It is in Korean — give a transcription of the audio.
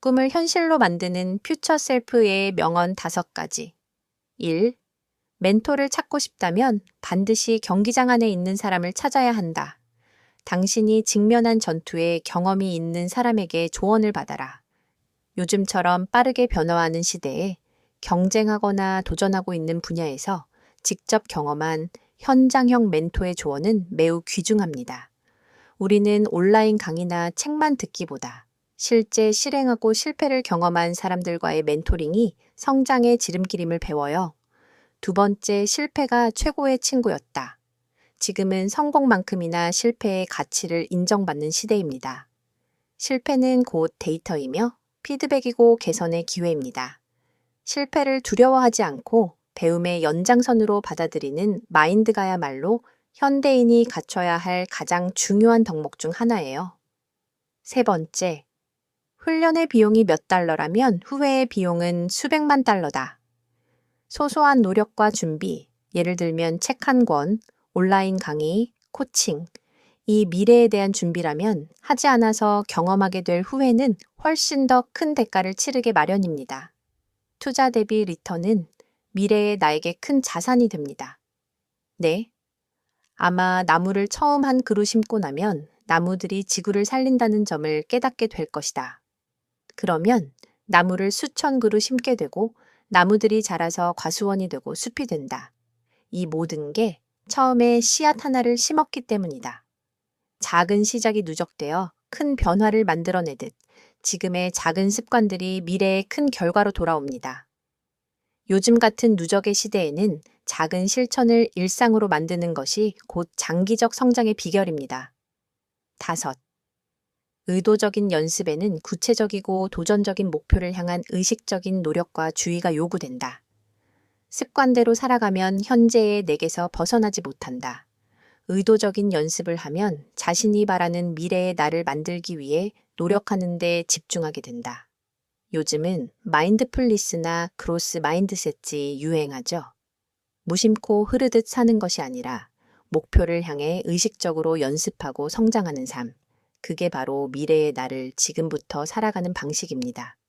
꿈을 현실로 만드는 퓨처 셀프의 명언 다섯 가지. 1. 멘토를 찾고 싶다면 반드시 경기장 안에 있는 사람을 찾아야 한다. 당신이 직면한 전투에 경험이 있는 사람에게 조언을 받아라. 요즘처럼 빠르게 변화하는 시대에 경쟁하거나 도전하고 있는 분야에서 직접 경험한 현장형 멘토의 조언은 매우 귀중합니다. 우리는 온라인 강의나 책만 듣기보다 실제 실행하고 실패를 경험한 사람들과의 멘토링이 성장의 지름길임을 배워요. 두 번째, 실패가 최고의 친구였다. 지금은 성공만큼이나 실패의 가치를 인정받는 시대입니다. 실패는 곧 데이터이며 피드백이고 개선의 기회입니다. 실패를 두려워하지 않고 배움의 연장선으로 받아들이는 마인드가야말로 현대인이 갖춰야 할 가장 중요한 덕목 중 하나예요. 세 번째, 훈련의 비용이 몇 달러라면 후회의 비용은 수백만 달러다. 소소한 노력과 준비, 예를 들면 책 한 권, 온라인 강의, 코칭, 이 미래에 대한 준비라면 하지 않아서 경험하게 될 후회는 훨씬 더 큰 대가를 치르게 마련입니다. 투자 대비 리턴은 미래의 나에게 큰 자산이 됩니다. 네. 아마 나무를 처음 한 그루 심고 나면 나무들이 지구를 살린다는 점을 깨닫게 될 것이다. 그러면 나무를 수천 그루 심게 되고 나무들이 자라서 과수원이 되고 숲이 된다. 이 모든 게 처음에 씨앗 하나를 심었기 때문이다. 작은 시작이 누적되어 큰 변화를 만들어내듯 지금의 작은 습관들이 미래의 큰 결과로 돌아옵니다. 요즘 같은 누적의 시대에는 작은 실천을 일상으로 만드는 것이 곧 장기적 성장의 비결입니다. 다섯. 의도적인 연습에는 구체적이고 도전적인 목표를 향한 의식적인 노력과 주의가 요구된다. 습관대로 살아가면 현재의 내게서 벗어나지 못한다. 의도적인 연습을 하면 자신이 바라는 미래의 나를 만들기 위해 노력하는 데 집중하게 된다. 요즘은 마인드풀리스나 크로스 마인드셋이 유행하죠. 무심코 흐르듯 사는 것이 아니라 목표를 향해 의식적으로 연습하고 성장하는 삶. 그게 바로 미래의 나를 지금부터 살아가는 방식입니다.